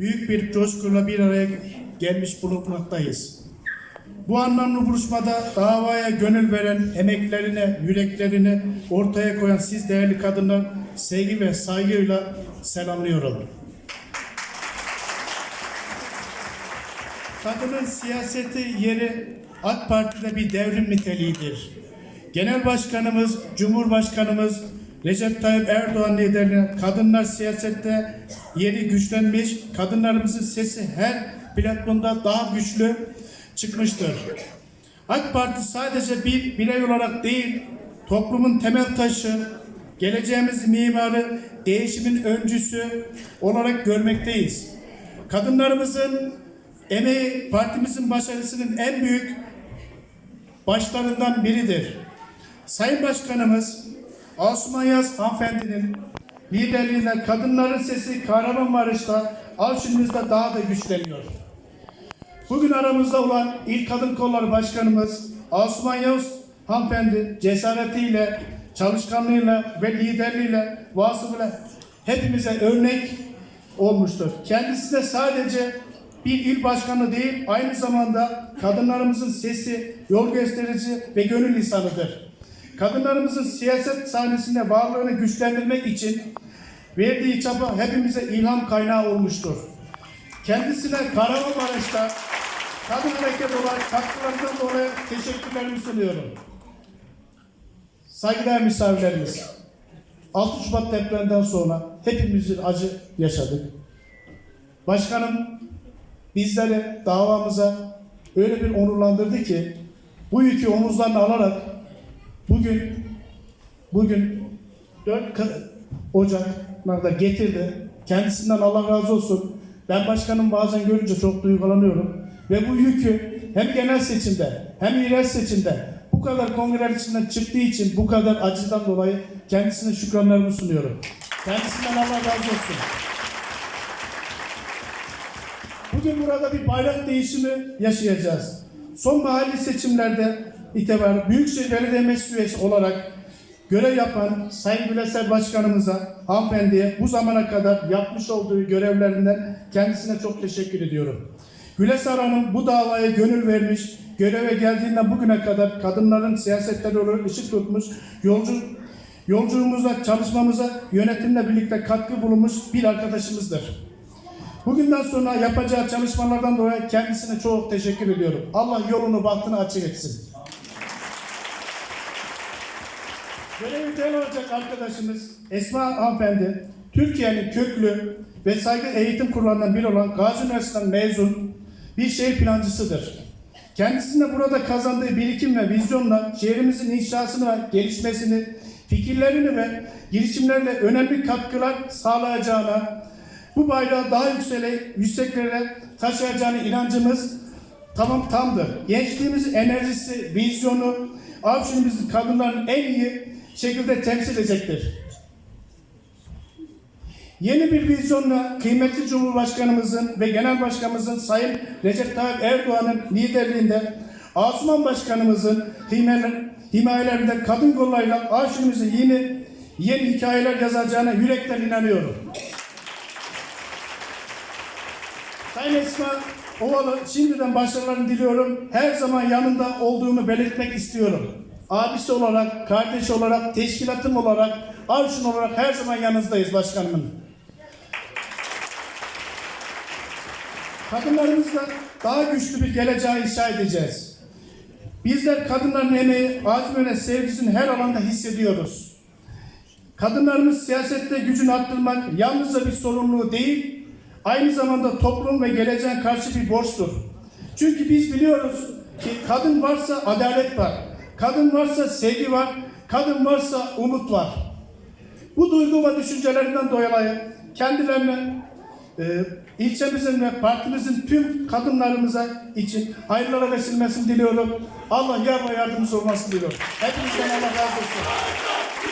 büyük bir coşkuyla bir araya gelmiş bulunmaktayız. Bu anlamlı buluşmada davaya gönül veren, emeklerine, yüreklerini ortaya koyan siz değerli kadınlar sevgi ve saygıyla selamlıyorum. Kadının siyaseti yeri AK Parti'de bir devrim niteliğidir. Genel Başkanımız, Cumhurbaşkanımız Recep Tayyip Erdoğan liderliğinde kadınlar siyasette yeri güçlenmiş, kadınlarımızın sesi her platformda daha güçlü çıkmıştır. AK Parti sadece bir birey olarak değil, toplumun temel taşı, geleceğimiz mimarı, değişimin öncüsü olarak görmekteyiz. Kadınlarımızın emeği partimizin başarısının en büyük başlarından biridir. Sayın Başkanımız Asuman Yaz hanımefendinin liderliğinde kadınların sesi Kahramanmaraş'ta, Avşin'imizde daha da güçleniyor. Bugün aramızda olan İl Kadın Kolları Başkanımız Asuman Yavuz hanımefendi cesaretiyle, çalışkanlığıyla ve liderliğiyle, vasıfıyla hepimize örnek olmuştur. Kendisi de sadece bir il başkanı değil, aynı zamanda kadınlarımızın sesi, yol gösterici ve gönül insanıdır. Kadınlarımızın siyaset sahnesinde varlığını güçlendirmek için verdiği çaba hepimize ilham kaynağı olmuştur. Kendisine Kahramanmaraş'ta kadın hareket olarak katkılarından dolayı teşekkürlerimi sunuyorum. Saygıdeğer misafirlerimiz, 6 Şubat depreminden sonra hepimizin acı yaşadık. Başkanım bizleri davamıza öyle bir onurlandırdı ki bu yükü omuzlarına alarak bugün bugün 4 Ocak'larda getirdi. Kendisinden Allah razı olsun. Ben başkanım bazen görünce çok duygulanıyorum. Ve bu yükü hem genel seçimde hem yerel seçimde bu kadar kongreler içinden çıktığı için bu kadar acıdan dolayı kendisine şükranlarımı sunuyorum. Kendisinden Allah razı olsun. Bugün burada bir bayrak değişimi yaşayacağız. Son mahalli seçimlerde itibaren Büyükşehir Belediye Meclis olarak görev yapan Sayın Güleser Başkanımıza, hanımefendiye bu zamana kadar yapmış olduğu görevlerinden kendisine çok teşekkür ediyorum. Güleser Hanım bu davaya gönül vermiş, göreve geldiğinden bugüne kadar kadınların siyasetleri olarak ışık tutmuş, yolcu yolculuğumuza, çalışmamıza yönetimle birlikte katkı bulunmuş bir arkadaşımızdır. Bugünden sonra yapacağı çalışmalardan dolayı kendisine çok teşekkür ediyorum. Allah yolunu bahtını açık etsin. Görevi değerli olacak arkadaşımız Esma Hanımefendi, Türkiye'nin köklü ve saygı eğitim kurullarından biri olan Gazi Üniversitesi'nden mezun bir şehir plancısıdır. Kendisinde burada kazandığı birikim ve vizyonla şehrimizin inşasını ve gelişmesini, fikirlerini ve girişimlerle önemli katkılar sağlayacağına, bu bayrağı daha yüksele, yükseklere taşıyacağına inancımız tamam tamdır. Gençliğimizin enerjisi, vizyonu, Avşin'imizin kadınların en iyi şekilde temsil edecektir. Yeni bir vizyonla kıymetli Cumhurbaşkanımızın ve Genel Başkanımızın Sayın Recep Tayyip Erdoğan'ın liderliğinde Asuman Başkanımızın himayeler- himayelerinde kadın kollarıyla Avşin'imizin yeni yeni hikayeler yazacağına yürekten inanıyorum. Sayın Esma Ovalı şimdiden başarılarını diliyorum. Her zaman yanında olduğumu belirtmek istiyorum. Abisi olarak, kardeş olarak, teşkilatım olarak, Avşin olarak her zaman yanınızdayız başkanımın. Kadınlarımızla daha güçlü bir geleceği inşa edeceğiz. Bizler kadınların emeği, azmine, sevgisini her alanda hissediyoruz. Kadınlarımız siyasette gücünü arttırmak yalnızca bir sorumluluğu değil, aynı zamanda toplum ve geleceğe karşı bir borçtur. Çünkü biz biliyoruz ki kadın varsa adalet var, kadın varsa sevgi var, kadın varsa umut var. Bu duygu ve düşüncelerinden dolayı kendilerine e, ilçemizin ve partimizin tüm kadınlarımıza için hayırlara vesilmesini diliyorum. Allah yar ve yardımcımız olmasını diliyorum. Hepinizden Allah razı olsun.